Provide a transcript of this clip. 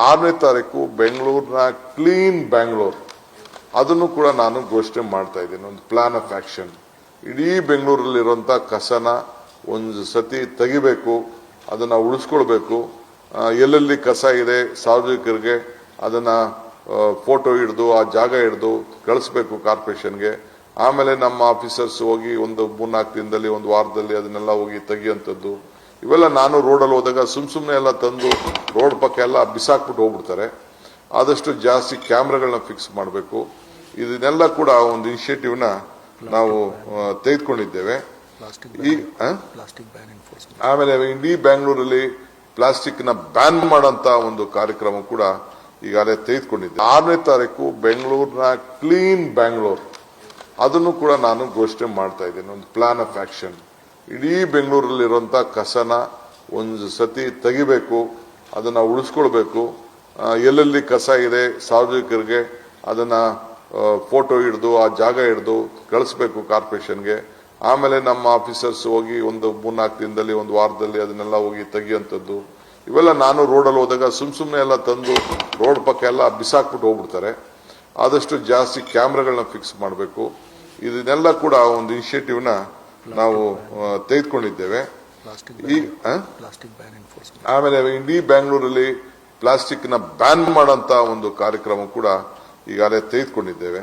ಆರನೇ ತಾರೀಕು ಬೆಂಗಳೂರಿನ ಕ್ಲೀನ್ ಬ್ಯಾಂಗ್ಳೂರ್. ಅದನ್ನು ಕೂಡ ನಾನು ಘೋಷಣೆ ಮಾಡ್ತಾ ಇದ್ದೀನಿ, ಒಂದು ಪ್ಲಾನ್ ಆಫ್ ಆಕ್ಷನ್ ಇಡೀ ಬೆಂಗಳೂರಲ್ಲಿರುವಂಥ ಕಸನ ಒಂದು ಸತಿ ತೆಗಿಬೇಕು, ಅದನ್ನ ಉಳಿಸ್ಕೊಳ್ಬೇಕು. ಎಲ್ಲೆಲ್ಲಿ ಕಸ ಇದೆ, ಸಾರ್ವಜನಿಕರಿಗೆ ಅದನ್ನ ಫೋಟೋ ಹಿಡಿದು, ಆ ಜಾಗ ಹಿಡಿದು ಕಳಿಸ್ಬೇಕು ಕಾರ್ಪೊರೇಷನ್ಗೆ. ಆಮೇಲೆ ನಮ್ಮ ಆಫೀಸರ್ಸ್ ಹೋಗಿ ಒಂದು ಮೂರ್ನಾಲ್ಕು ದಿನದಲ್ಲಿ, ಒಂದು ವಾರದಲ್ಲಿ ಅದನ್ನೆಲ್ಲ ಹೋಗಿ ತೆಗಿಯುವಂಥದ್ದು. ಇವೆಲ್ಲ ನಾನು ರೋಡಲ್ಲಿ ಹೋದಾಗ ಸುಮ್ ಸುಮ್ಮನೆ ಎಲ್ಲ ತಂದು ರೋಡ್ ಪಕ್ಕ ಎಲ್ಲ ಬಿಸಾಕ್ಬಿಟ್ಟು ಹೋಗ್ಬಿಡ್ತಾರೆ. ಆದಷ್ಟು ಜಾಸ್ತಿ ಕ್ಯಾಮ್ರಾಗಳನ್ನ ಫಿಕ್ಸ್ ಮಾಡಬೇಕು. ಇದನ್ನೆಲ್ಲ ಕೂಡ ಒಂದು ಇನಿಷಿಯೇಟಿವ್ನ ನಾವು ತೆಗೆದುಕೊಂಡಿದ್ದೇವೆ. ಈ ಆಮೇಲೆ ಇಡೀ ಬ್ಯಾಂಗ್ಳೂರಲ್ಲಿ ಪ್ಲಾಸ್ಟಿಕ್ನ ಬ್ಯಾನ್ ಮಾಡೋಂಥ ಒಂದು ಕಾರ್ಯಕ್ರಮ ಕೂಡ ಈಗಾಗಲೇ ತೆಗೆದುಕೊಂಡಿದ್ದೆ ಆರನೇ ತಾರೀಕು ಬೆಂಗಳೂರಿನ ಕ್ಲೀನ್ ಬ್ಯಾಂಗ್ಳೂರ್ ಅದನ್ನು ಕೂಡ ನಾನು ಘೋಷಣೆ ಮಾಡ್ತಾ ಇದ್ದೇನೆ. ಒಂದು ಪ್ಲಾನ್ ಆಫ್ ಆಕ್ಷನ್ ಇಡೀ ಬೆಂಗಳೂರಲ್ಲಿರುವಂಥ ಕಸನ ಒಂದು ಸತಿ ತೆಗಿಬೇಕು, ಅದನ್ನ ಉಳಿಸ್ಕೊಳ್ಬೇಕು. ಎಲ್ಲೆಲ್ಲಿ ಕಸ ಇದೆ, ಸಾರ್ವಜನಿಕರಿಗೆ ಅದನ್ನ ಫೋಟೋ ಹಿಡಿದು, ಆ ಜಾಗ ಹಿಡಿದು ಕಳಿಸ್ಬೇಕು ಕಾರ್ಪೊರೇಷನ್ಗೆ. ಆಮೇಲೆ ನಮ್ಮ ಆಫೀಸರ್ಸ್ ಹೋಗಿ ಒಂದು ಮೂರ್ನಾಲ್ಕು ದಿನದಲ್ಲಿ, ಒಂದು ವಾರದಲ್ಲಿ ಅದನ್ನೆಲ್ಲ ಹೋಗಿ ತೆಗಿಯುವಂಥದ್ದು. ಇವೆಲ್ಲ ನಾನು ರೋಡಲ್ಲಿ ಹೋದಾಗ ಸುಮ್ ಸುಮ್ಮನೆ ಎಲ್ಲ ತಂದು ರೋಡ್ ಪಕ್ಕ ಎಲ್ಲ ಬಿಸಾಕ್ಬಿಟ್ಟು ಹೋಗ್ಬಿಡ್ತಾರೆ. ಆದಷ್ಟು ಜಾಸ್ತಿ ಕ್ಯಾಮ್ರಾಗಳನ್ನ ಫಿಕ್ಸ್ ಮಾಡಬೇಕು. ಇದನ್ನೆಲ್ಲ ಕೂಡ ಒಂದು ಇನಿಷಿಯೇಟಿವ್ನ ನಾವು ತೆಗೆದುಕೊಂಡಿದ್ದೇವೆ. ಈ ಆಮೇಲೆ ಇಡೀ ಬ್ಯಾಂಗ್ಳೂರಲ್ಲಿ ಪ್ಲಾಸ್ಟಿಕ್ನ ಬ್ಯಾನ್ ಮಾಡಂತ ಒಂದು ಕಾರ್ಯಕ್ರಮ ಕೂಡ ಈಗಾಗಲೇ ತೆಗೆದುಕೊಂಡಿದ್ದೇವೆ.